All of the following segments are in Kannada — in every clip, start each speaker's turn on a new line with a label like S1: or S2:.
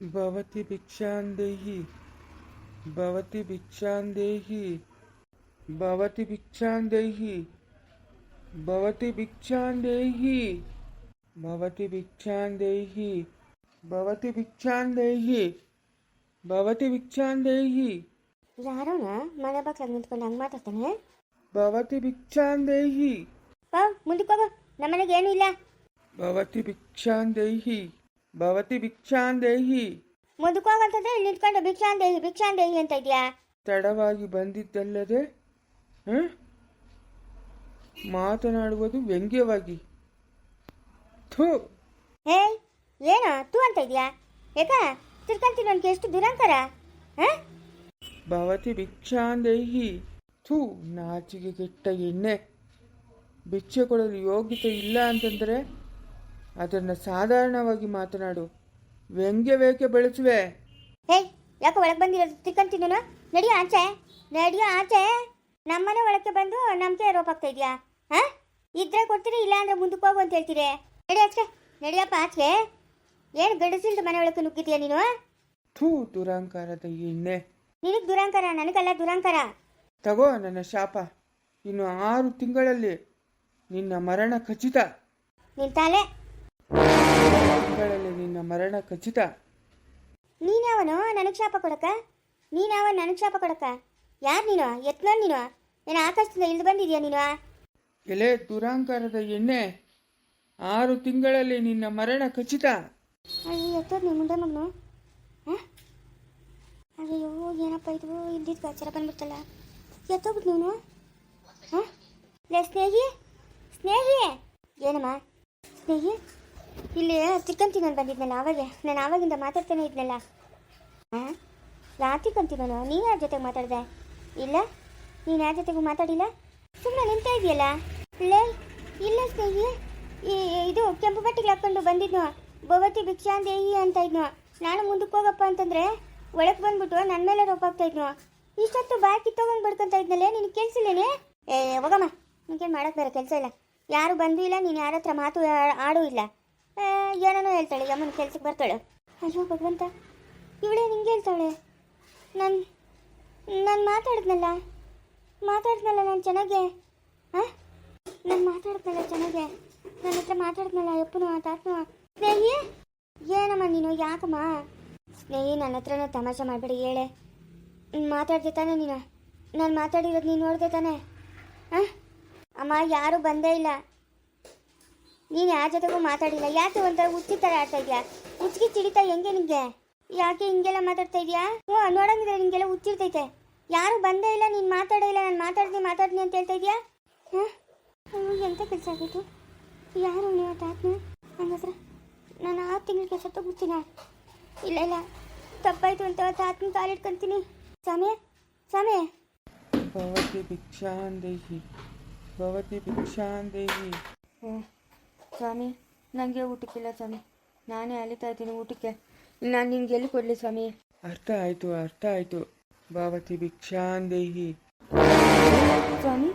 S1: भवति भिक्षां देहि भवति भिक्षां देहि भवति भिक्षां देहि भवति भिक्षां देहि भवति भिक्षां देहि भवति भिक्षां देहि भवति भिक्षां देहि
S2: ಯಾರೋನ ಮನೆ ಬಾಕ್ಲಾಗ ನಿಂತ್ಕೊಂಡು ಹಂಗೆ ಮಾತಾಡ್ತಾನೆ
S1: ಭವತಿ ಭಿಕ್ಷಾಂ ದೇಹಿ
S2: ಬಾ ಮುಂದಕ್ಕೆ ಹೋಗು ನಮ್ಮನೆಗೆ ಏನೂ ಇಲ್ಲ
S1: ಭವತಿ ಭಿಕ್ಷಾಂ ದೇಹಿ ಭವತಿ ಭಿಕ್ಷಾಂದೇಹಿ ದೇಹಿ.
S2: ಮುಂದಕ್ಕೆ ಹೋಗಂತಂದ್ರೆ ಇಲ್ಲಿ ನಿಂತ್ಕೊಂಡು ಭಿಕ್ಷಾಂದೇಹಿ ಭಿಕ್ಷಾನ್ ದೇಹಿ ಅಂತ ಇದೆಯಾ?
S1: ತಡವಾಗಿ ಬಂದಿದ್ದಲ್ಲದೆ ಹ? ಮಾತನಾಡುವುದು ವ್ಯಂಗ್ಯವಾಗಿ. ಥೂ.
S2: ಹೇ ಏನೋ ತೂ ಅಂತ ಇದೆಯಾ? ಯಾಕ? ತಿರ್ಕೊಂತೀನಿ ನನಗೆ ಎಷ್ಟು ದುರಂಕಾರ ಹಾಂ?
S1: ಭವತಿ ಭಿಕ್ಷಾಂದೇಹಿ ಥೂ ನಾಚಿಗೆ ಕೆಟ್ಟ ಎಣ್ಣೆ. ಭಿಕ್ಷೆ ಕೊಡಲು ಯೋಗ್ಯತೆ ಇಲ್ಲ ಅಂತಂದರೆ ಅದನ್ನು ಸಾಧಾರಣವಾಗಿ ಮಾತನಾಡು. ವ್ಯಂಗ್ಯವೇಕೆ ಬೆಳೆಸುವೆ.
S2: ಹೇ ಯಾಕೆ ಒಳಗೆ ಬಂದಿರೋದು? ತಿರ್ಕೊಂತೀನಿ ನಾನು ನಡಿಯೋ ಆಚೆ. ನಡಿಯೋ ಆಚೆ. ನಮ್ಮನೆ ಒಳಕ್ಕೆ ಬಂದು ನಮಗೆ ರೋಪ್ ಆಗ್ತಾ ಇದೆಯಾ? ಹಾಂ? ಇದ್ರೆ ಕೊಡ್ತೀರಿ ಇಲ್ಲ ಅಂದ್ರೆ ಮುಂದಕ್ಕೆ ಹೋಗು ಅಂತ ಹೇಳ್ತೀರಿ. ನಡಿ ಆಚೆ. ನಡಿಯಪ್ಪ ಆಚೆ. ಏನು ಗಡಸಿಲ್ದ ಮನೆ ಒಳಕ್ಕೆ ನುಗ್ಗಿದ್ಯಾ ನೀನು?
S1: ಥೂ ದುರಾಂಕಾರದ ಎಣ್ಣೆ.
S2: ನಿನಗೆ ದುರಂಕಾರ ನನಗಲ್ಲ ದುರಂಕಾರ.
S1: ತಗೋ ನನ್ನ ಶಾಪ. ಇನ್ನು ಆರು ತಿಂಗಳಲ್ಲಿ ನಿನ್ನ ಮರಣ ಖಚಿತ.
S2: ನಿನ್ ತಾಲೆ
S1: ತಿಂಗಳಲ್ಲಿ ನಿನ್ನ ಮರಣ ಖಚಿತ.
S2: ನೀನವನು ನನಗೆ ಶಾಪ ಕೊಡಕ? ನೀನ್ಯಾವ ನನಗೆ ಶಾಪ ಕೊಡಕ? ಯಾರು ನೀನು? ಎತ್ನ ನೀನು? ಏನು ಆಕಾಶದಿಂದ ಇಳಿದು ಬಂದಿದ್ಯಾ ನೀನು?
S1: ಎಲೆ ದುರಾಂಕಾರದ ಎಣ್ಣೆ. ಆರು ತಿಂಗಳಲ್ಲಿ ನಿನ್ನ ಮರಣ ಖಚಿತ.
S2: ಅಯ್ಯೋ ಎತ್ತೋದು ನಿಮ್ಮ ಮುಂದೆ ಮಗನು. ಹಾಂ? ಅಯ್ಯೋ ಏನಪ್ಪ ಇದು? ಇದ್ದಿದ್ದು ಗಾಚಾರ ಬಂದ್ಬಿಡ್ತಲ್ಲ. ಎತ್ತೋಗ್ಬಿಟ್ಟು ನೀನು? ಹಾಂ? ಲೇ ಸ್ನೇಹಿ? ಸ್ನೇಹಿ? ಏನಮ್ಮ? ಸ್ನೇಹಿ? ಇಲ್ಲಿ ಚಿಕನ್ ನಾನು ಬಂದಿದ್ನಲ್ಲ ಆವಾಗೆ ನಾನು ಆವಾಗಿಂದ ಮಾತಾಡ್ತಾನೆ ಇದ್ನಲ್ಲ. ಹಾಂ ರಾತ್ರಿ ಕಂತಿವನು ನೀ ಯಾರ ಜೊತೆಗೆ ಮಾತಾಡಿದೆ? ಇಲ್ಲ? ನೀನು ಯಾರ ಜೊತೆಗೂ ಮಾತಾಡಿಲ್ಲ? ಸುಮ್ಮನೆ ನಿಂತ ಇದೆಯಲ್ಲ ಲೇ, ಇಲ್ಲ ಸ್ನೇಹಿ. ಈ ಇದು ಕೆಂಪು ಬಟ್ಟೆಗೆ ಹಾಕ್ಕೊಂಡು ಬಂದಿದ್ನು. ಭವತಿ ಭಿಕ್ಷಾಂದೇಯಿ ಅಂತ ಇದ್ನು. ನಾನು ಮುಂದಕ್ಕೆ ಹೋಗಪ್ಪ ಅಂತಂದ್ರೆ, ಒಳಗೆ ಬಂದ್ಬಿಟ್ಟು ನನ್ನ ಮೇಲೆ ರೋಪಾಗ್ತಾ ಇದ್ನು. ಇಷ್ಟೊತ್ತು ಬಾಕಿ ತಗೊಂಡು ಬಡ್ಕೊಂತ ಇದ್ನಲ್ಲೇ ನಿನಗೆ ಕೆಲ್ಸಿಲ್ಲೇನೆ ಏ, ಹೋಗಮ್ಮ. ನಿನಗೇನು ಮಾಡಕ್ಕೆ ಬೇರೆ ಕೆಲಸ ಇಲ್ಲ. ಯಾರು ಬಂದೂ ಇಲ್ಲ, ನೀನು ಯಾರ ಹತ್ರ ಮಾತು ಆಡೂ ಇಲ್ಲ. ಏನೇನೋ ಹೇಳ್ತಾಳೆ. ಅಮ್ಮನ ಕೆಲ್ಸಕ್ಕೆ ಬರ್ತಾಳೆ. ಅಯ್ಯೋ, ಭಗವಂತ, ಇವಳೇ ನಿಂಗೆ ಹೇಳ್ತಾಳೆ. ನಾನು ನಾನು ಮಾತಾಡಿದ್ನಲ್ಲ? ಮಾತಾಡಿದ್ನಲ್ಲ ನಾನು ಚೆನ್ನಾಗೆ? ಹಾಂ ನಾನು ಮಾತಾಡಿದ್ನಲ್ಲ ಚೆನ್ನಾಗೆ? ನನ್ನ ಹತ್ರ ಮಾತಾಡಿದ್ನಲ್ಲ ಯಪ್ಪನು ತಾತನು? ಸ್ನೇಹಿ? ಏನಮ್ಮ ನೀನು, ಯಾಕಮ್ಮ? ಸ್ನೇಹಿ ನನ್ನ ಹತ್ರನೇ ತಮಾಷೆ ಮಾಡಬೇಡಿ, ಹೇಳೆ. ಮಾತಾಡ್ದೆ ತಾನೆ ನೀನು? ನಾನು ಮಾತಾಡಿರೋದು ನೀನು ನೋಡಿದೆ ತಾನೆ? ಹಾಂ ಅಮ್ಮ, ಯಾರೂ ಬಂದೇ ಇಲ್ಲ. ನೀನು ಯಾರ ಜೊತೆಗೂ ಮಾತಾಡಿಲ್ಲ? ಯಾಕೆ ಒಂಥರ ಹುಚ್ಚಿ ಥರ ಆಡ್ತಾ ಇದೆಯಾ? ಹುಚ್ಚಿಗೆ ಚಿಡಿತಾ ಹೆಂಗೆ ನಿಂಗೆ? ಯಾಕೆ ಹಿಂಗೆಲ್ಲ ಮಾತಾಡ್ತಾ ಇದೆಯಾ? ಹ್ಞೂ ನೋಡಂಗಿದ್ರೆ ನಿಂಗೆಲ್ಲ ಹುಚ್ಚಿರ್ತೈತೆ ಯಾರು ಬಂದೇ ಇಲ್ಲ ನೀನು ಮಾತಾಡೇ ಇಲ್ಲ ನಾನು ಮಾತಾಡ್ತೀನಿ ಮಾತಾಡ್ತೀನಿ ಅಂತ ಹೇಳ್ತಾ ಇದೆಯಾ? ಹಾಂ ಹ್ಞೂ ಎಂಥ ಕೆಲಸ ಆಗಿತ್ತು ಯಾರು ನೀವು ತಾತನ ಹಂಗಾದ್ರೆ ನಾನು ಆರು ಕೆಲಸ ಸತ್ತೋಗ್ಬಿಡ್ತೀನ ಇಲ್ಲ ಇಲ್ಲ. ತಪ್ಪಾಯ್ತು ಅಂತ ತಾತನ ಕಾಲಿಟ್ಕೊಂತೀನಿ ಸಮಯ ಸ್ವಾಮಿ
S1: ಭವತಿ ಭಿಕ್ಷಾಂದೇಹಿ ಭವತಿ ಭಿಕ್ಷಾಂದೇಹಿ
S3: ಹ್ಞೂ. ಸ್ವಾಮಿ. ನನಗೆ ಊಟಕ್ಕಿಲ್ಲ ಸ್ವಾಮಿ. ನಾನೇ ಅಲಿತಾ ಇದ್ದೀನಿ ಊಟಕ್ಕೆ. ನಾನು ನಿನ್ಗೆ ಎಲ್ಲಿ ಕೊಡಲಿ ಸ್ವಾಮಿ?
S1: ಅರ್ಥ ಆಯ್ತು ಅರ್ಥ ಆಯ್ತು. ಭಾವತಿ ಭಿಕ್ಷಾಂದೇಹಿ
S3: ಸ್ವಾಮಿ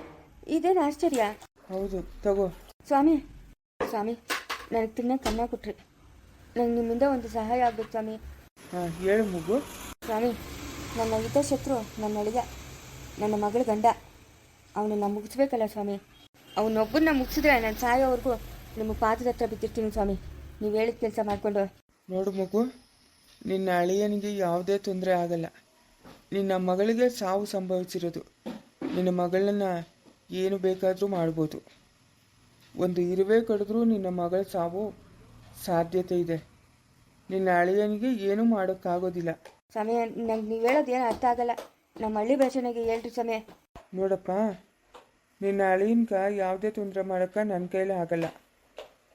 S3: ಇದೇನು ಆಶ್ಚರ್ಯ?
S1: ಹೌದು ತಗೋ.
S3: ಸ್ವಾಮಿ ಸ್ವಾಮಿ ನನಗೆ ತಿನ್ನಕ್ಕೆ ಅನ್ನ ಕೊಟ್ರಿ. ನಂಗೆ ನಿಮ್ಮಿಂದ ಒಂದು ಸಹಾಯ ಆಗ್ಬೇಕು ಸ್ವಾಮಿ.
S1: ಹಾಂ ಹೇಳು ಮಗು.
S3: ಸ್ವಾಮಿ ನನ್ನ ಹಿತಶತ್ರು ನನ್ನ ಅಳಿದ ನನ್ನ ಮಗಳ ಗಂಡ. ಅವನನ್ನ ಮುಗಿಸ್ಬೇಕಲ್ಲ ಸ್ವಾಮಿ. ಅವನೊಬ್ಬನ್ನ ಮುಗಿಸಿದ್ರೆ ನಾನು ಸಾಯೋವರೆಗೂ ನಿಮ್ಮ ಪಾದದ ಹತ್ರ ಬಿದ್ದಿರ್ತೀನಿ ಸ್ವಾಮಿ. ನೀವು ಹೇಳಿದ ಕೆಲಸ ಮಾಡಿಕೊಂಡು.
S1: ನೋಡು ಮಗು ನಿನ್ನ ಅಳಿಯನಿಗೆ ಯಾವುದೇ ತೊಂದರೆ ಆಗಲ್ಲ. ನಿನ್ನ ಮಗಳಿಗೆ ಸಾವು ಸಂಭವಿಸಿರೋದು. ನಿನ್ನ ಮಗಳನ್ನ ಏನು ಬೇಕಾದರೂ ಮಾಡ್ಬೋದು. ಒಂದು ಇರುವೆ ಕಡಿದ್ರೂ ನಿನ್ನ ಮಗಳ ಸಾವು ಸಾಧ್ಯತೆ ಇದೆ. ನಿನ್ನ ಅಳಿಯನಿಗೆ ಏನೂ ಮಾಡೋಕ್ಕಾಗೋದಿಲ್ಲ.
S3: ಸಮಯ ನಂಗೆ ನೀವು ಹೇಳೋದು ಏನು ಅರ್ಥ ಆಗಲ್ಲ. ನಮ್ಮ ಹಳ್ಳಿ ಭಾಷೆನಾಗೆ ಹೇಳ್ರಿ ಸಮಯ
S1: ನೋಡಪ್ಪ ನಿನ್ನ ಅಳಿಯನ್ಕ ಯಾವುದೇ ತೊಂದರೆ ಮಾಡೋಕ್ಕೆ ನನ್ನ ಕೈಲಿ ಆಗಲ್ಲ.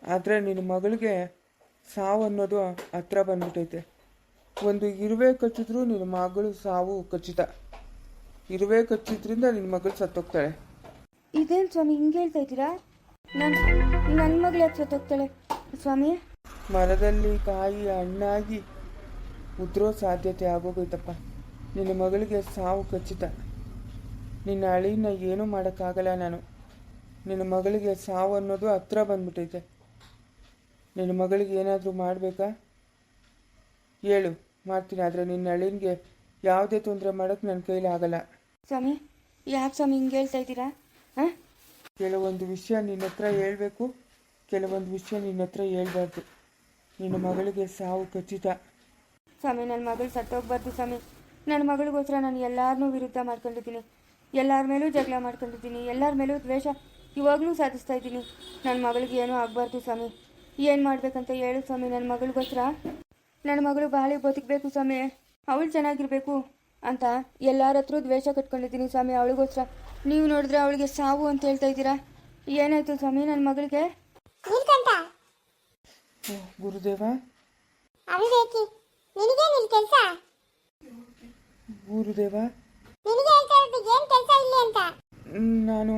S1: ಆದರೆ ನಿನ್ನ ಮಗಳಿಗೆ ಸಾವು ಅನ್ನೋದು ಹತ್ರ ಬಂದ್ಬಿಟ್ಟೈತೆ ಒಂದು ಇರುವೆ ಕಚ್ಚಿದ್ರೂ ನಿನ್ನ ಮಗಳು ಸಾವು ಖಚಿತ. ಇರುವೆ ಕಚ್ಚಿದ್ರಿಂದ ನಿನ್ನ ಮಗಳು ಸತ್ತೋಗ್ತಾಳೆ.
S3: ಇದೇನು ಸ್ವಾಮಿ ಹಿಂಗೆ ಹೇಳ್ತಾ ಇದ್ದೀರಾ? ನನ್ನ ನನ್ನ ಮಗಳು ಯಾಕೆ ಸತ್ತೋಗ್ತಾಳೆ? ಸ್ವಾಮಿ?
S1: ಮರದಲ್ಲಿ ಕಾಯಿ ಹಣ್ಣಾಗಿ ಉದ್ರೋ ಸಾಧ್ಯತೆ ಆಗೋಗೈತಪ್ಪ. ನಿನ್ನ ಮಗಳಿಗೆ ಸಾವು ಖಚಿತ. ನಿನ್ನ ಅಳಿನ ಏನೂ ಮಾಡೋಕ್ಕಾಗಲ್ಲ ನಾನು. ನಿನ್ನ ಮಗಳಿಗೆ ಸಾವು ಅನ್ನೋದು ಹತ್ರ ಬಂದ್ಬಿಟ್ಟೈತೆ ನಿನ್ನ ಮಗಳಿಗೆ ಏನಾದರೂ ಮಾಡಬೇಕಾ? ಹೇಳು ಮಾಡ್ತೀನಿ ಆದರೆ ನಿನ್ನ ಅಳಿನ್ಗೆ ಯಾವುದೇ ತೊಂದರೆ ಮಾಡೋಕ್ಕೆ ನನ್ನ ಕೈಲಿ ಆಗಲ್ಲ.
S3: ಸ್ವಾಮಿ ಯಾಕೆ ಸ್ವಾಮಿ ಹಿಂಗೆ ಹೇಳ್ತಾ ಇದ್ದೀರಾ? ಹಾಂ?
S1: ಕೆಲವೊಂದು ವಿಷಯ ನಿನ್ನ ಹತ್ರ ಹೇಳಬೇಕು ಕೆಲವೊಂದು ವಿಷಯ ನಿನ್ನ ಹತ್ರ ಹೇಳ್ಬಾರ್ದು. ನಿನ್ನ ಮಗಳಿಗೆ ಸಾವು ಖಚಿತ.
S3: ಸ್ವಾಮಿ ನನ್ನ ಮಗಳು ಸತ್ತೋಗ್ಬಾರ್ದು ಸ್ವಾಮಿ. ನನ್ನ ಮಗಳಿಗೋಸ್ಕರ ನಾನು ಎಲ್ಲರನ್ನೂ ವಿರುದ್ಧ ಮಾಡ್ಕೊಂಡಿದ್ದೀನಿ. ಎಲ್ಲರ ಮೇಲೂ ಜಗಳ ಮಾಡ್ಕೊಂಡಿದ್ದೀನಿ. ಎಲ್ಲರ ಮೇಲೂ ದ್ವೇಷ ಇವಾಗಲೂ ಸಾಧಿಸ್ತಾ ಇದ್ದೀನಿ. ನನ್ನ ಮಗಳಿಗೆ ಏನೂ ಆಗಬಾರ್ದು ಸ್ವಾಮಿ. ಏನು ಮಾಡಬೇಕಂತ ಹೇಳು ಸ್ವಾಮಿ ನನ್ನ ಮಗಳಿಗೋಸ್ಕರ. ನನ್ನ ಮಗಳು ಬಾಳಿ ಬದುಕಬೇಕು ಸ್ವಾಮಿ ಅವಳು ಚೆನ್ನಾಗಿರಬೇಕು ಅಂತ ಎಲ್ಲರ ಹತ್ರ ದ್ವೇಷ ಕಟ್ಕೊಂಡಿದ್ದೀನಿ ಸ್ವಾಮಿ ಅವಳಿಗೋಸ್ಕರ. ನೀವು ನೋಡಿದ್ರೆ ಅವಳಿಗೆ ಸಾವು ಅಂತ ಹೇಳ್ತಾ ಇದ್ದೀರಾ? ಏನಾಯ್ತು ಸ್ವಾಮಿ ನನ್ನ ಮಗಳಿಗೆ?
S1: ಗುರುದೇವ. ಗುರುದೇವ.
S2: ನಿನಗೆ ಹೇಳ್ತಾ ಇರೋದು ಏನ್ ಕೆಲಸ ಇಲ್ಲಿ ಅಂತ?
S1: ನಾನು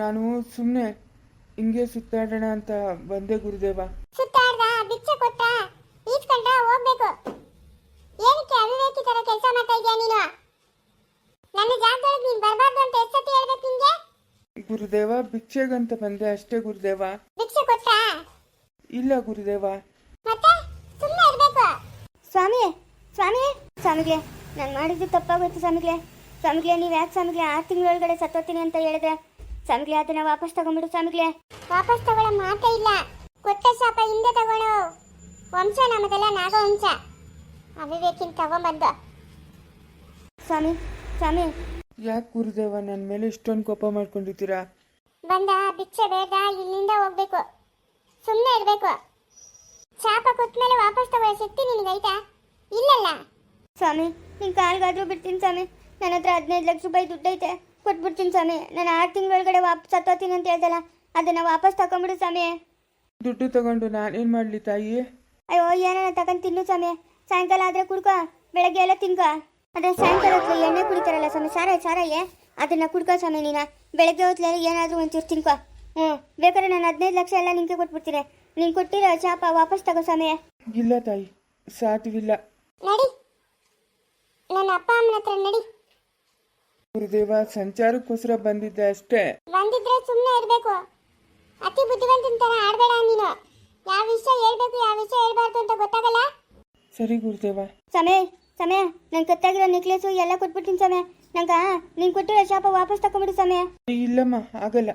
S1: ನಾನು ಸುಮ್ಮನೆ ಹಿಂಗೆ ಸುತ್ತಾಡೋಣ ಅಂತ ಬಂದೆ ಗುರುದೇವ.
S2: ಸುತ್ತಾಡ್ದ ಭಿಕ್ಷೆ ಕೊಟ್ಟ ಈಸ್ಕೊಂಡ ಹೋಗ್ಬೇಕು. ಏನಕ್ಕೆ ಅವಿವೇಕಿ ತರ ಕೆಲಸ ಮಾಡ್ತಾ ಇದೀಯ ನೀನು? ನನ್ನ ಜಾಗದೊಳಗೆ ನೀನ್ ಬರಬಾರ್ದು ಅಂತ ಎಷ್ಟೊತ್ತಿ ಹೇಳ್ಬೇಕು ನಿಂಗೆ?
S1: ಗುರುದೇವ ಭಿಕ್ಷೆಗಂತ ಬಂದೆ ಅಷ್ಟೇ ಗುರುದೇವ.
S2: ಭಿಕ್ಷೆ ಕೊಟ್ಟ
S1: ಇಲ್ಲ ಗುರುದೇವ.
S2: ಮತ್ತೆ? ಸುಮ್ಮನೆ ಇರ್ಬೇಕು. ಸ್ವಾಮಿ ಸ್ವಾಮಿ ಸ್ವಾಮಿಗೆ ನಾನು ಮಾಡಿದ್ದು ತಪ್ಪಾಗೋಯ್ತು ಸ್ವಾಮಿಗೆ ಸ್ವಾಮಿಗೆ ನೀವು ಯಾಕೆ ಸ್ವಾಮಿಗೆ ಆರು ತಿಂಗಳೊಳಗಡೆ ಸತ್ತೋತೀನಿ ಅಂತ ಹೇಳಿದ್ರೆ ಸ್ವಾಮಿಗೆ ಅದನ್ನ ವಾಪಸ್ ತಗೊಂಡ್ಬಿಡು ಸ್ವಾಮಿಗಳೇ. ವಾಪಸ್ ತಗೊಳ್ಳೋ ಮಾತೇ ಇಲ್ಲ. ಕೊಟ್ಟ ಶಾಪ ಹಿಂದೆ ತಗೊಳ್ಳೋ ವಂಶ ನಮ್ಮದೆಲ್ಲ ನಾಗವಂಶ. ಅವಿವೇಕಿನ ತಗೊಂಬಂದ ಸ್ವಾಮಿ ಸ್ವಾಮಿ.
S1: ಯಾಕೆ ಗುರುದೇವ ನನ್ನ ಮೇಲೆ ಇಷ್ಟೊಂದು ಕೋಪ ಮಾಡ್ಕೊಂಡಿದ್ದೀರಾ?
S2: ಬಂದ ಭಿಕ್ಷೆ ಬೇಡ ಇಲ್ಲಿಂದ ಹೋಗ್ಬೇಕು. ಸುಮ್ಮನೆ ಇರಬೇಕು. ಶಾಪ ಕೊಟ್ಮೇಲೆ ವಾಪಸ್ ತಗೊಳ್ಳೋ ಶಕ್ತಿ ನಿನಗೈತಾ? ಇಲ್ಲಲ್ಲ. ಸ್ವಾಮಿ ನಿನ್ ಕಾಲ್ಗಾದ್ರೂ ಬಿಡ್ತೀನಿ ಸ್ವಾಮಿ. ನನ್ನ ಹತ್ರ ಹದಿನೈದು ಲಕ್ಷ ರೂಪಾಯಿ ದುಡ್ಡೈತೆ. ಕೊಟ್ಬಿಡ್ತೀನಿ ಸ್ವಾಮಿ. ನಾನು ಆರು ತಿಂಗಳೊಳಗಡೆ ವಾಪಸ್ ಹತ್ತೋತೀನಿ ಅಂತ ಹೇಳ್ದಲ್ಲ ಅದನ್ನ ವಾಪಸ್ ತಗೊಂಬಿಡು ಸ್ವಾಮಿ.
S1: ದುಡ್ಡು ತಗೊಂಡು ನಾನೇನು ಮಾಡಲಿ ತಾಯಿ?
S2: ಅಯ್ಯೋ ಏನಾರ ತಗೊಂಡು ತಿನ್ನು ಸ್ವಾಮಿ. ಸಾಯಂಕಾಲ ಆದ್ರೆ ಕುಡ್ಕೋ ಬೆಳಗ್ಗೆ ಎಲ್ಲ ತಿನ್ಕೋ. ಅದೇ ಸಾಯಂಕಾಲ ಹೊತ್ತು ಎಣ್ಣೆ ಕುಡಿತಾರಲ್ಲ ಸ್ವಾಮಿ. ಸಾರ ಸಾರಾಯ ಅದನ್ನ ಕುಡ್ಕೋ ಸ್ವಾಮಿ ನೀನ. ಬೆಳಗ್ಗೆ ಹೊತ್ತಲ್ಲಿ ಏನಾದರೂ ಒಂಚೂರು ತಿನ್ಕೋ. ಹ್ಞೂ ಬೇಕಾದ್ರೆ ನಾನು ಹದಿನೈದು ಲಕ್ಷ ಎಲ್ಲ ನಿಂಗೆ ಕೊಟ್ಬಿಡ್ತೀನಿ. ನೀನು ಕೊಟ್ಟಿರೋ ಚಾಪ ವಾಪಸ್ ತಗೋ ಸ್ವಾಮಿ.
S1: ಇಲ್ಲ ತಾಯಿ ಸಾಧ್ಯವಿಲ್ಲ
S2: ನಡಿ. ನನ್ನ ಅಪ್ಪ ಅಮ್ಮನ ಹತ್ರ ನಡಿ.
S1: ಗುರುದೇವ ಸಂಚಾರಕ್ಕೋಸ್ಕರ ಬಂದಿದ್ದೆ ಅಷ್ಟೇ.
S2: ಬಂದಿದ್ರೆ ಸುಮ್ಮನೆ ಇರಬೇಕು. ಅತಿ ಬುದ್ಧಿವಂತನ ತರ ಆಡಬೇಡ ನೀನು. ಯಾವ ವಿಷಯ ಹೇಳ್ಬೇಕು ಯಾವ ವಿಷಯ ಹೇಳ್ಬಾರ್ದು ಅಂತ ಗೊತ್ತಾಗಲ್ಲ?
S1: ಸರಿ ಗುರುದೇವ.
S2: ಸಮಯ ಸಮಯ ನನ್ ಕತ್ತಾಗಿರೋ ನೆಕ್ಲೆಸು ಎಲ್ಲ ಕೊಟ್ಬಿಡ್ತೀನಿ ಸಮಯ ನಂಗ ನೀನ್ ಕೊಟ್ಟಿರೋ ಶಾಪ ವಾಪಸ್ ತಕೊಂಡ್ಬಿಡು ಸಮಯ
S1: ಇಲ್ಲಮ್ಮ ಆಗಲ್ಲ.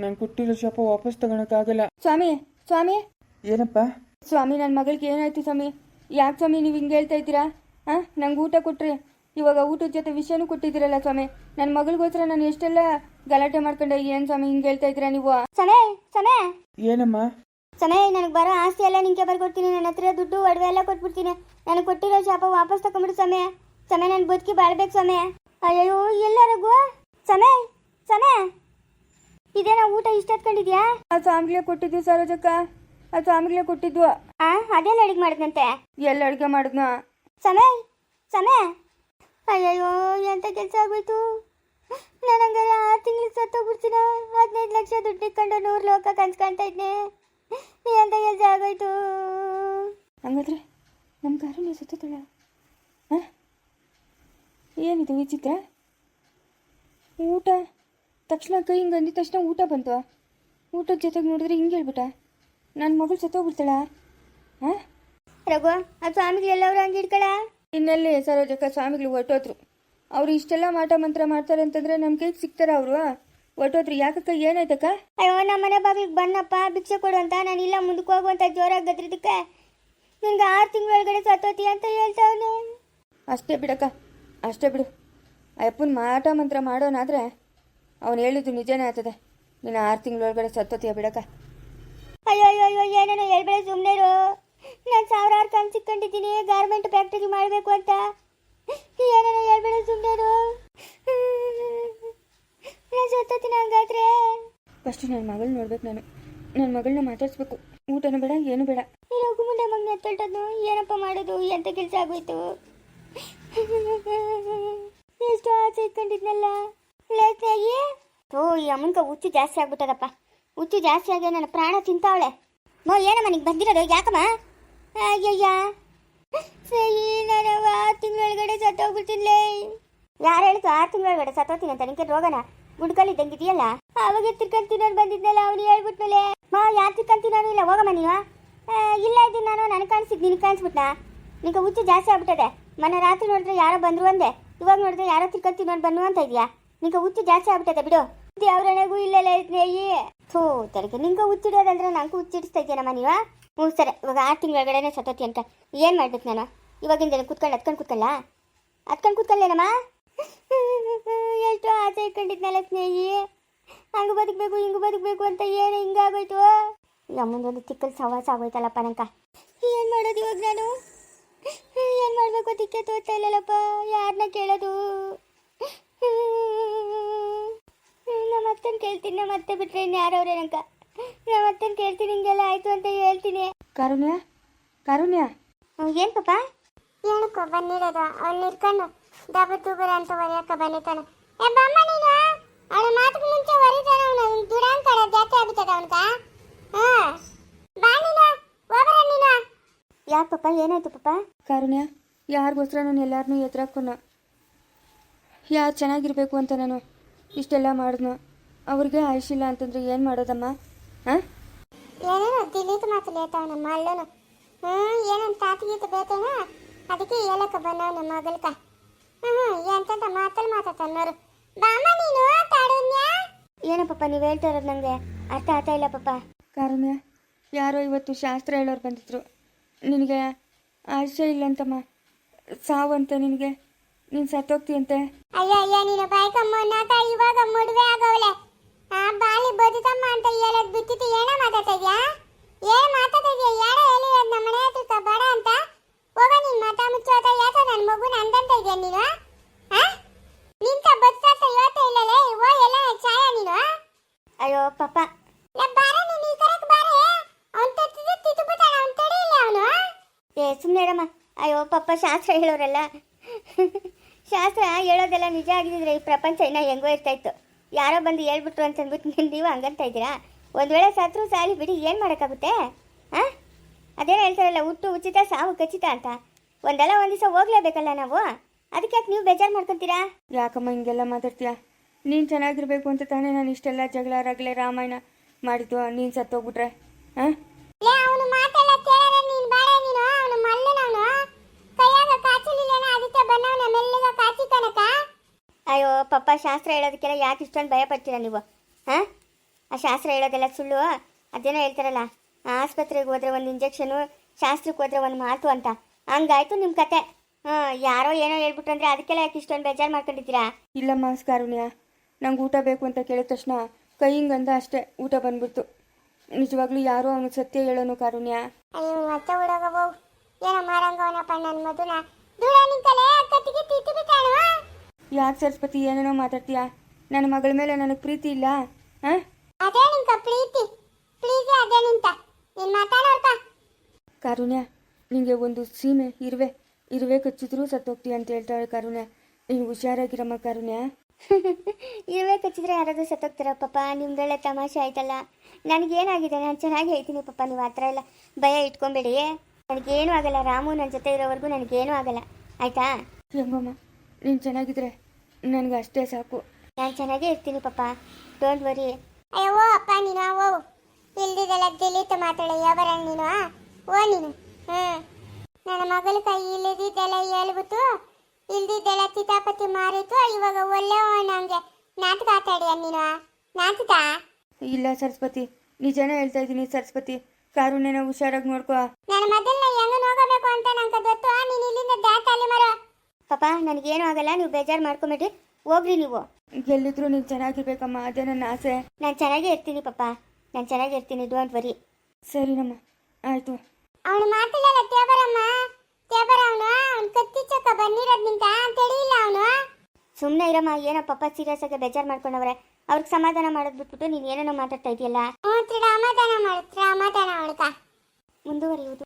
S1: ನಾನು ಕೊಟ್ಟಿರೋ ಶಾಪ ವಾಪಸ್ ತಗೊಳಕ್ಕಾಗಲ್ಲ
S3: ಸ್ವಾಮಿ ಸ್ವಾಮಿ.
S1: ಏನಪ್ಪ?
S3: ಸ್ವಾಮಿ ನನ್ನ ಮಗಳಿಗೆ ಏನಾಯ್ತು ಸ್ವಾಮಿ ಯಾಕೆ ಸ್ವಾಮಿ ನೀವು ಹಿಂಗೆ ಹೇಳ್ತಾ ಇದ್ದೀರಾ? ಹಾಂ ನಂಗೆ ಊಟ ಕೊಟ್ರಿ. ಇವಾಗ ಊಟದ ಜೊತೆ ವಿಷಯನೂ ಕೊಟ್ಟಿದ್ದೀರಲ್ಲ ಸ್ವಾಮಿ. ನನ್ನ ಮಗಳಿಗೋಸ್ಕರ ನಾನು ಎಷ್ಟೆಲ್ಲ ಗಲಾಟೆ ಮಾಡ್ಕೊಂಡೆ ಏನು ಸ್ವಾಮಿ ಹಿಂಗೆ ಹೇಳ್ತಾ ಇದ್ದೀರಾ ನೀವು?
S2: ಸಮಯ ಸಮಯ
S1: ಏನಮ್ಮ?
S2: ಸಮಯ ನನಗೆ ಬರೋ ಆಸ್ತಿ ಎಲ್ಲ ನಿಂಗೆ ಬರ್ಕೊಡ್ತೀನಿ. ನನ್ನ ಹತ್ರ ದುಡ್ಡು ಒಡವೆ ಎಲ್ಲ ಕೊಟ್ಬಿಡ್ತೀನಿ. ನನಗೆ ಕೊಟ್ಟಿರೋ ಶಾಪ ವಾಪಸ್ ತಕೊಂಬಿಡು ಸಮಯ ಸಮಯ ನಾನು ಬದುಕಿ ಬಾಳ್ಬೇಕು ಸಮಯ ಅಯ್ಯೋ ಎಲ್ಲರಿಗೂ ಸಮಯ ಸಮಯ ಇದೇನಾ ಊಟ ಇಷ್ಟ ಹತ್ಕೊಂಡಿದ್ಯಾ?
S3: ಆ ಸ್ವಾಮಿಗಳೇ ಕೊಟ್ಟಿದ್ವಿ ಸರೋಜಕ್ಕ. ಆ ಸ್ವಾಮಿಗಳೇ ಕೊಟ್ಟಿದ್ವು
S2: ಆ ಅದೆಲ್ಲ ಅಡಿಗೆ ಮಾಡಿದ್ನಂತೆ?
S3: ಎಲ್ಲ ಅಡುಗೆ ಮಾಡಿದ್ನ?
S2: ಸಮಯ ಸಮಯ ಅಯ್ಯಯ್ಯೋ ಎಂಥ ಕೆಲಸ ಆಗೋಯ್ತು ನಾನು ಹಂಗಾರೆ ಆರು ತಿಂಗಳು ಸತ್ತೋಗ್ಬಿಡ್ತೀನ? ಹದಿನೈದು ಲಕ್ಷ ದುಡ್ಡು ಇಟ್ಕೊಂಡು ನೂರು ಲೋಕ ಕನ್ಸ್ಕೊಂತ ಇದ್ನೆ. ಎಂಥ ಕೆಲಸ ಆಗೋಯ್ತು?
S3: ಹಂಗಾದ್ರೆ ನಮ್ಮ ಕಾರಣ ಸುತ್ತಳ ಹಾಂ? ಏನಿದು ವಿಚಿತ್ರ? ಊಟ? ತಕ್ಷಣ ಕೈ ಹಿಂಗೆ ಅಂದಿದ ತಕ್ಷಣ ಊಟ ಬಂತು. ಊಟದ ಜೊತೆಗೆ ನೋಡಿದ್ರೆ ಹಿಂಗೆ ಹೇಳ್ಬಿಟ್ಟ. ನನ್ನ ಮಗಳು ಸತ್ತೋಗ್ಬಿಡ್ತಾಳ. ಹಾಂ?
S2: ರಘು ಅದು ಸ್ವಾಮಿಗಳು ಎಲ್ಲವ್ರು ಹಂಗೆ ಇಟ್ಕೊಳ
S3: ಇನ್ನೆಲ್ಲಿ ಸರೋಜಕ್ಕ ಸ್ವಾಮಿಗಳು ಹೊರಟೋದ್ರು? ಅವ್ರು ಇಷ್ಟೆಲ್ಲ ಮಾಟ ಮಂತ್ರ ಮಾಡ್ತಾರೆ ಅಂತಂದ್ರೆ ನಮ್ಗೆ ಸಿಗ್ತಾರ ಅವರು? ಹೊರಟೋದ್ರು. ಯಾಕಕ್ಕ ಏನಾಯ್ತಕ್ಕ?
S2: ಅಯ್ಯೋ ನಮ್ಮ ಮನೆ ಬಾಗಿಲಿಗೆ ಬನ್ನಪ್ಪ ಭಿಕ್ಷೆ ಕೊಡು ಅಂತ. ನಾನು ಇಲ್ಲ ಮುಂದಕ್ಕೆ ಹೋಗು ಅಂತ ಜೋರಾಗಿ ಗದ್ರಿದಕ್ಕೆ ನಿನ್ಗೆ ಆರು ತಿಂಗಳೊಳಗಡೆ ಸತ್ತೋತಿ ಅಂತ ಹೇಳ್ತಾವನೆ.
S3: ಅಷ್ಟೇ ಬಿಡಕ್ಕ ಅಷ್ಟೇ ಬಿಡು. ಅಯ್ಯಪ್ಪನ ಮಾಟ ಮಂತ್ರ ಮಾಡೋನಾದ್ರೆ ಅವನು ಹೇಳಿದ್ದು ನಿಜನೇ ಆಗ್ತದೆ. ನೀನು ಆರು ತಿಂಗಳೊಳಗಡೆ ಸತ್ತೋತಿಯ ಬಿಡಕ್ಕ.
S2: ಅಯ್ಯೋ ಅಯ್ಯೋ ಅಯ್ಯೋ ಏನೇನೋ ಹೇಳ್ಬೇಡ ಸುಮ್ಮನೆ ನಾನು ಸಾವಿರಾರು ಕನ್ಸು ಸಿಕ್ಕೊಂಡಿದ್ದೀನಿ ಗಾರ್ಮೆಂಟ್ ಫ್ಯಾಕ್ಟರಿ ಮಾಡಬೇಕು ಅಂತ. ಏನೇನೋ ಹೇಳ್ಬೇಡ ಸುಮ್ಮನೆ ಇರು ನಾನು ಸತ್ತೋತೀನಿ ಹಂಗಾದ್ರೆ.
S3: ಫಸ್ಟ್ ನನ್ನ ಮಗಳು ನೋಡ್ಬೇಕು ನಾನು. ನನ್ನ ಮಗಳನ್ನ ಮಾತಾಡಿಸ್ಬೇಕು. ಊಟನೂ ಬೇಡ ಏನು ಬೇಡ.
S2: ಈ ರಘು ಮುಂದೆ ಮಗನ ಎತ್ತಲ್ಟದ್ನು. ಏನಪ್ಪ ಮಾಡೋದು? ಎಂತ ಕೆಲಸ ಆಗೋಯ್ತು? ಎಷ್ಟು ಆಸೆ ಇಟ್ಕೊಂಡಿದ್ನಲ್ಲ. ಲೇಟ್ನಾಗಿ? ಓ ಈ ಅಮ್ಮನ್ಕ ಹುಚ್ಚು ಜಾಸ್ತಿ ಆಗ್ಬಿಟ್ಟದಪ್ಪ. ಹುಚ್ಚು ಜಾಸ್ತಿ ಆಗಿ ನನ್ನ ಪ್ರಾಣ ತಿಂತಾವಳೆ. ಮೋ ಏನಮ್ಮ ನಿಂಗೆ ಬಂದಿರೋದು? ಯಾಕಮ್ಮ? ಅಯ್ಯಯ್ಯ ಸರಿ, ನಾನು ಆರು ತಿಂಗಳೊಳಗಡೆ ಸತ್ತೋಗ್ಬಿಡ್ತೀನಿ. ಯಾರು ಹೇಳಿತು ಆರು ತಿಂಗಳೊಳಗಡೆ ಸತ್ತೋಗ್ತೀನಿ ಅಂತ? ನಿಂಗೆ ರೋಗನ? ಗುಡ್ಕಲ್ಲಿ ಇದ್ದಂಗಿದೆಯಲ್ಲ? ಅವಾಗ ತಿರ್ಕೊಂತೀನಿ ನಾನು ಬಂದಿದ್ನಲ್ಲ, ಅವನು ಹೇಳ್ಬಿಟ್ಮೇಲೆ. ಮಾ, ಯಾರು ತಿರ್ಕೊಂತೀನಿ ನಾನು ಇಲ್ಲ, ಹೋಗಮ್ಮ ನೀವ ಇಲ್ಲ ಇದ್ದೀನಿ ನಾನು, ನನಗೆ ಕಾಣಿಸಿದ್ದು ನಿನಗೆ ಕಾಣಿಸ್ಬಿಟ್ನಾ? ನಿಂಗೆ ಹುಚ್ಚು ಜಾಸ್ತಿ ಆಗ್ಬಿಟ್ಟದೆ. ಮನೆ ರಾತ್ರಿ ನೋಡಿದ್ರೆ ಯಾರೋ ಬಂದ್ರು ಅಂದೆ. ಇವಾಗ ನೋಡಿದ್ರೆ ಯಾರೋ ತಿಕ್ಕತ್ತಿ ನೋಡಿ ಬನ್ನು ಅಂತ ಇದೆಯಾ? ನಿಂಗೆ ಹುಚ್ಚು ಜಾಸ್ತಿ ಆಗ್ಬಿಟ್ಟದೆ, ಬಿಡು. ಅವ್ರಣೆಗೂ ಇಲ್ಲೆಲ್ಲ ಇದ್ನೇಯಿ. ಥೂ ತನಕ ನಿಂಗೆ ಹುಚ್ಚಿಡೋದಂದ್ರೆ ನನಗೂ ಹುಚ್ಚಿಡಿಸ್ತಾ ಇದೆಯನಮ್ಮ ನೀವ ಹ್ಞೂ ಸರಿ ಇವಾಗ ಆರು ತಿಂಗಳೊಳಗಡೆ ಸತೋತಿ ಅಂತ. ಏನು ಮಾಡ್ಬೇಕು ನಾನು? ಇವಾಗಿಂದ ಕುತ್ಕೊಂಡು ಹತ್ಕೊಂಡು ಕುತ್ಕೊಳ್ಳ ಹತ್ಕೊಂಡು ಕುತ್ಕೊಳ್ಳೇನಮ್ಮ ಎಷ್ಟೋ ಆಸೆ ಇಟ್ಕೊಂಡಿದ್ನಲ್ಲ ಸ್ನೇಹಿ. ಹಂಗೆ ಬದುಕಬೇಕು, ಹಿಂಗೆ ಬದುಕಬೇಕು ಅಂತ ಏನು ಹಿಂಗಾಗೋಯ್ತು. ಮುಂದೊಂದು ಚಿಕ್ಕಲ್ಲಿ ಸವಾಸ ಆಗೋಯ್ತಲ್ಲಪ್ಪ ನಂಗೆ. ಏನು ಮಾಡೋದು ಇವಾಗ ನಾನು? ಏನು ಮಾಡಬೇಕು ಅದಕ್ಕೆ ತೋರ್ತಾ ಇಲ್ಲಲ್ಲಪ್ಪ ಯಾರನ್ನ ಕೇಳೋದು? ನಮ್ಮ ಅತ್ತನ ಕೇಳ್ತೀನಿ ನಮ್ಮ ಅತ್ತೆ ಬಿಟ್ಟರೆ ಇನ್ನು ಯಾರವ್ರೆ ನಂಕ ನಮ್ಮ ಅತ್ತನ ಕೇಳ್ತೀನಿ ಹಿಂಗೆಲ್ಲ ಆಯ್ತು ಅಂತ ಹೇಳ್ತೀನಿ.
S3: ಕಾರುಣ್ಯ ಕಾರುಣ್ಯ.
S2: ಏನು ಪಾಪ ಏನಕ್ಕೋ ಬಂದಿರೋದು ಅವ್ನು ಇಟ್ಕೊಂಡು ದಬ್ಬ ತೂಗುರ ಅಂತ ಹೊರೆಯಕ್ಕ ಬಂದಿತ್ತಾನೆ ಏ ಬಮ್ಮ ನೀನು? ಅವಳ ಮಾತಿಗೆ ಮುಂಚೆ ಹೊರಿತಾನೆ ಅವನು ದುಡಾನ್ ಕಡೆ ಜಾತಿ ಆಗ್ಬಿಟ್ಟದ ಅವನ್ಕ ಹಾ. ಬಾ ನೀನು ನೀನು. ಯಾಕೆ ಪಾಪ ಏನಾಯ್ತು ಪಾಪ
S3: ಕಾರುಣ್ಯ ಯಾರಿಗೋಸ್ಕರ ನಾನು ಎಲ್ಲರನ್ನೂ ಎದುರಾಕೋನು ಯಾರು ಚೆನ್ನಾಗಿರ್ಬೇಕು ಅಂತ ನಾನು ಇಷ್ಟೆಲ್ಲ ಮಾಡಿದ್ನು ಅವ್ರಿಗೆ ಆಯುಷಿಲ್ಲ ಅಂತಂದ್ರೆ ಏನು ಮಾಡೋದಮ್ಮ? ಹಾಂ?
S2: ಏನೇನು ದಿಲೀತ್ ಮಾತು ಲೇತಾವ ನಮ್ಮ ಅಲ್ಲನು ಹ್ಞೂ ಏನಂತ ತಾತಗೀತ ಬೇಕೇನ? ಅದಕ್ಕೆ ಹೇಳಕ್ಕ ಬಂದವ ನಮ್ಮ ಮಗಲ್ಕ ಹ್ಞೂ ಎಂತಂತ ಮಾತಲ್ಲಿ ಮಾತಾಡ್ತಾನೋರು ಬಾಮ ನೀನು ತಾಡುನ್ಯ ಏನೋ ಪಾಪ ನೀವು ಹೇಳ್ತಾ ಇರೋದು ನನಗೆ ಅರ್ಥ ಆಗ್ತಾ ಇಲ್ಲ ಪಾಪ.
S3: ಕಾರುಣ್ಯ ಯಾರೋ ಇವತ್ತು ಶಾಸ್ತ್ರ ಹೇಳೋರು ಬಂದಿದ್ರು. ನಿನಗೆ ಆಯುಷ್ಯ ಇಲ್ಲಂತಮ್ಮ. ಸಾವು ಅಂತ ನಿನಗೆ. ನೀನು ಸತ್ತೋಗ್ತೀಯಂತೆ.
S2: ಅಯ್ಯ ಅಯ್ಯ ನೀನು ಬಾಯ್ಕಮ್ಮ ಇವಾಗ ಮದುವೆ ಆಗವಳೆ ಆ ಬಾಲಿ ಬದುಕಮ್ಮ ಅಂತ ಹೇಳೋದು ಬಿಟ್ಟಿತ್ತು ಏನ ಮಾತಾಡ್ತಾ ಇದ್ಯಾ ಏನ್ ಮಾತಾಡ್ತಾ ಇದ್ಯಾ ಯಾರ ಹೇಳಿ ನಮ್ಮ ಮನೆ ಹತ್ರ ಬೇಡ ಅಂತ? ಹೋಗ ನೀನ್ ಮಾತಾ ಮುಚ್ಚೋತ ಯಾಕ ನನ್ನ ಮಗುನ ಅಂದಂತ ಇದ್ಯಾ ನೀನು? ನಿಂತ ಬದುಕಾತ ಇವತ್ತೇ ಇಲ್ಲಲೇ? ಓ ಎಲ್ಲ ಛಾಯ ನೀನು? ಅಯ್ಯೋ ಪಾಪ. ಬಾರ ನೀನು ಈ ಕಡೆಗೆ ಬಾರೆ. ಅವ್ನು ತತ್ತಿದ್ರೆ ತಿತ್ತು ಬಿಟ್ಟಾನ ಅವ್ನು ತಡೆಯಿಲ್ಲ ಅವನು ಏ ಸುಮ್ಮನೆ ಇಡಮ್ಮ ಅಯ್ಯೋ ಪಾಪ ಶಾಸ್ತ್ರ ಹೇಳೋರೆಲ್ಲ. ಶಾಸ್ತ್ರ ಹೇಳೋದೆಲ್ಲ ನಿಜ ಆಗಿದ್ರೆ ಈ ಪ್ರಪಂಚ ಏನ ಹೆಂಗೋ ಇರ್ತಾ ಇತ್ತು. ಯಾರೋ ಬಂದು ಹೇಳ್ಬಿಟ್ರು ಅಂತ ಅಂದ್ಬಿಟ್ಟು ನೀವು ಹಂಗಂತ ಇದ್ದೀರಾ? ಒಂದು ವೇಳೆ ಸತ್ರು ಸಾಲಿ ಬಿಡಿ, ಏನು ಮಾಡೋಕ್ಕಾಗುತ್ತೆ? ಹಾಂ? ಅದೇನೋ ಹೇಳ್ತಾರಲ್ಲ, ಹುಟ್ಟು ಉಚಿತ, ಸಾವು ಖಚಿತ ಅಂತ. ಒಂದಲ್ಲ ಒಂದು ದಿವಸ ಹೋಗ್ಲೇಬೇಕಲ್ಲ ನಾವು? ಅದಕ್ಕೆ ಯಾಕೆ ನೀವು ಬೇಜಾರು ಮಾಡ್ಕೊತೀರಾ?
S3: ಯಾಕಮ್ಮ, ಹಿಂಗೆಲ್ಲ ಮಾತಾಡ್ತೀಯ? ನೀನು ಚೆನ್ನಾಗಿರ್ಬೇಕು ಅಂತ ತಾನೇ ನಾನು ಇಷ್ಟೆಲ್ಲ ಜಗಳ, ರಗಳೆ, ರಾಮಾಯಣ ಮಾಡಿದ್ದು, ನೀನು ಸತ್ತೋಗ್ಬಿಟ್ರೆ. ಹಾಂ
S2: ಲೇ ಅವನು ಮಾತೆಲ್ಲ ಕೇಳಾರ ನೀನ್ ಬೇಡ ನೀನು ಅವನು ಮಲ್ಲನವನು ಕೈಯಾಗ ಕಾಚಲಿಲ್ಲನ ಅದಕ್ಕೆ ಬನ್ನವನ ಮೆಲ್ಲಗ ಕಾಚಿ ಕನಕ ಪಪ್ಪ ಶಾಸ್ತ್ರ ಹೇಳೋದಕ್ಕೆಲ್ಲ ಯಾಕೆ ಇಷ್ಟೊಂದು ಭಯ ಪಡ್ತೀರಾ ನೀವು? ಹಾಂ? ಆ ಶಾಸ್ತ್ರ ಹೇಳೋದೆಲ್ಲ ಸುಳ್ಳು? ಅದೇನೋ ಹೇಳ್ತಾರಲ್ಲ ಆಸ್ಪತ್ರೆಗೆ ಹೋದ್ರೆ ಒಂದು ಇಂಜೆಕ್ಷನು ಶಾಸ್ತ್ರಕ್ಕೆ ಹೋದ್ರೆ ಒಂದು ಮಾತು ಅಂತ. ಹಂಗಾಯ್ತು ನಿಮ್ಮ ಕತೆ. ಹಾಂ ಯಾರೋ ಏನೋ ಹೇಳ್ಬಿಟ್ಟು ಅಂದರೆ ಅದಕ್ಕೆಲ್ಲ ಯಾಕೆ ಇಷ್ಟೊಂದು ಬೇಜಾರು ಮಾಡ್ಕೊಂಡಿದ್ದೀರಾ?
S3: ಇಲ್ಲಮ್ಮ ಸ್ಕಾರುಣ್ಯ ನಂಗೆ ಊಟ ಬೇಕು ಅಂತ ಕೇಳಿದ ತಕ್ಷಣ ಕೈ ಹಿಂಗಂದ ಅಷ್ಟೇ ಊಟ ಬಂದ್ಬಿಡ್ತು. ನಿಜವಾಗ್ಲೂ ಯಾರೋ ಅವನು ಸತ್ಯ ಹೇಳೋನು ಕಾರುಣ್ಯ.
S2: ಅಯ್ಯೋ ಮತ್ತೆ ಹುಡುಗವು ಏನೋ ಮಾರಂಗವನಪ್ಪ ನನ್ನ ಮಧುನ ದೂರ ನಿಂತಲೇ ಕತ್ತಿಗೆ ತಿತ್ತು
S3: ಯಾಕೆ ಸರಸ್ವತಿ ಏನೇನೋ ಮಾತಾಡ್ತೀಯಾ? ನನ್ನ ಮಗಳ ಮೇಲೆ ನನಗೆ ಪ್ರೀತಿ ಇಲ್ಲ ಹಾಂ
S2: ಅದೇ ಪ್ರೀತಿ. ಪ್ಲೀಸ್ ಅದೇ ನಿಂತ. ನೀನ್ ಮಾತಾಡೋರ್ಕ?
S3: ಕಾರುಣ್ಯ ನಿಂಗೆ ಒಂದು ಸೀಮೆ ಇರುವೆ ಇರುವೆ ಕಚ್ಚಿದ್ರೂ ಸತ್ತೋಗ್ತೀಯ ಅಂತ ಹೇಳ್ತಾಳೆ ಕಾರುಣ್ಯ. ನೀನು ಹುಷಾರಾಗಿರಮ್ಮ ಕಾರುಣ್ಯ.
S2: ಇರುವೆ ಕಚ್ಚಿದ್ರೆ ಯಾರಾದ್ರೂ ಸತ್ತೋಗ್ತಾರ ಪಾಪ ನಿಮ್ದೊಳ್ಳೆ ತಮಾಷೆ ಆಯ್ತಲ್ಲ. ನನಗೇನಾಗಿದೆ? ನಾನು ಚೆನ್ನಾಗಿ ಹೇಳ್ತೀನಿ ಪಾಪ ನೀವು ಆ ಥರ ಎಲ್ಲ ಭಯ ಇಟ್ಕೊಂಬೇಡಿ. ನನಗೇನು ಆಗಲ್ಲ ರಾಮು ನನ್ನ ಜೊತೆ ಇರೋವರೆಗೂ ನನಗೇನು ಆಗಲ್ಲ. ಆಯ್ತಾ?
S3: ಹೆಂಗಮ್ಮ ನೀನು ಚೆನ್ನಾಗಿದ್ರೆ ನನಗೆ ಅಷ್ಟೇ ಸಾಕು.
S2: ನಾನು ಚೆನ್ನಾಗೇ ಇರ್ತೀನಿ ಪಾಪ ಡೋಂಟ್ ವರಿ ಅಯ್ಯೋ ಅಪ್ಪ ನೀನು ಓ. ಇಲ್ದಿದ್ದೆಲ್ಲ ದಿಲೀತ ಮಾತಾಡ. ಯಾವರ ನೀನು ಓ ನೀನು. ಹ್ಮ್ ನನ್ನ ಮಗಳ ಕೈ ಇಲ್ಲದಿದ್ದೆಲ್ಲ ಹೇಳ್ಬಿಟ್ಟು ಇಲ್ದಿದ್ದೆಲ್ಲ ಚಿತಾಪತಿ ಮಾರಿತು ಇವಾಗ ಒಳ್ಳೆ ನಂಗೆ ನಾಟಕ ಆತಾಡಿಯ ನೀನು ನಾಟಕ?
S3: ಇಲ್ಲ ಸರಸ್ವತಿ ನಿಜನೇ ಹೇಳ್ತಾ ಇದ್ದೀನಿ ಸರಸ್ವತಿ. ಕಾರುಣ್ಯನ ಹುಷಾರಾಗಿ ನೋಡ್ಕೋ.
S2: ನನ್ನ ಮೊದಲನೇ ಹೆಂಗ ನೋಗಬೇಕು ಅಂತ ನಂಗೆ ಗೊತ್ತು ನೀನು ಇಲ್ಲಿಂದ ದಾಟಲ್ಲಿ ಮರೋ. ಪಾಪ ನನಗೇನು ಆಗಲ್ಲ ನೀವು ಬೇಜಾರು ಮಾಡ್ಕೊಂಬಿಟ್ರಿ ಹೋಗ್ರಿ ನೀವು.
S3: ಎಲ್ಲಿದ್ರು ನೀವು ಚೆನ್ನಾಗಿರ್ಬೇಕಮ್ಮ ಅದೇ ನನ್ನ ಆಸೆ.
S2: ನಾನು ಚೆನ್ನಾಗೇ ಇರ್ತೀನಿ ಪಾಪ ನಾನು ಚೆನ್ನಾಗೇ ಇರ್ತೀನಿ ಡೋಂಟ್ ವರಿ
S3: ಸರಿನಮ್ಮ ಆಯಿತು.
S2: ಅವನು ಮಾತಿಲ್ಲ ತೇಬರಮ್ಮ ತೇಬರ ಅವನು ಅವ್ನು ಕತ್ತಿ ಚಕ್ಕ ಬನ್ನಿರೋದು ನಿಂತ ಹೇಳಿಲ್ಲ ಅವನು. ಸುಮ್ಮನೆ ಇರಮ್ಮ ಏನೋ ಪಾಪ ಸೀರಿಯಸ್ ಆಗಿ ಬೇಜಾರು ಮಾಡ್ಕೊಂಡವ್ರೆ. ಅವ್ರಿಗೆ ಸಮಾಧಾನ ಮಾಡೋದು ಬಿಟ್ಬಿಟ್ಟು ನೀನು ಏನೇನೋ ಮಾತಾಡ್ತಾ ಇದೆಯಲ್ಲ. ಹ್ಞೂ ಸಮಾಧಾನ ಮಾಡು ಸಮಾಧಾನ ಅವಳ್ಕ ಮುಂದುವರಿಯುವುದು.